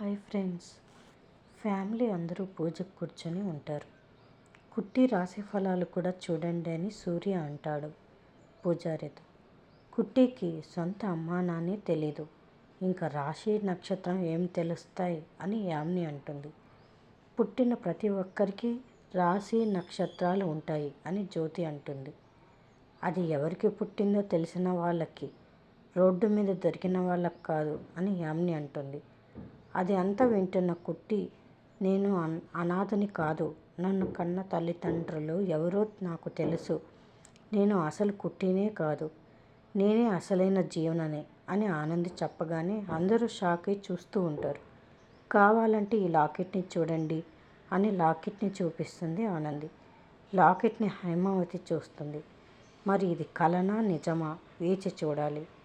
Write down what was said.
Hi friends. Family అందరూ పూజకు కూర్చొని ఉంటారు. కుట్టి రాశి ఫలాలు కూడా చూడండి అని సూర్య అంటాడు పూజారితో. కుట్టికి సొంత అమ్మానాన్ని తెలీదు. ఇంకా రాశి నక్షత్రం ఏం తెలుస్తాయి అని యామ్ని అంటుంది. పుట్టిన ప్రతి ఒక్కరికి రాశి నక్షత్రాలు ఉంటాయి అని జ్యోతి అంటుంది. అది ఎవరికి పుట్టిందో తెలిసిన వాళ్ళకి రోడ్డు మీద దొరికిన వాళ్ళకి కాదు అని యామ్ని అంటుంది. అది అంతా వింటున్న కుట్టి నేను అనాథని కాదు. నన్ను కన్న తల్లిదండ్రులు ఎవరో నాకు తెలుసు. నేను అసలు కుట్టినే కాదు. నేనే అసలైన జీవననే అని ఆనంది చెప్పగానే అందరూ షాక్ అయి చూస్తూ ఉంటారు. కావాలంటే ఈ లాకెట్ని చూడండి అని లాకెట్ని చూపిస్తుంది ఆనంది. లాకెట్ని హైమావతి చూస్తుంది. మరి ఇది కలనా నిజమా? వేచి చూడాలి.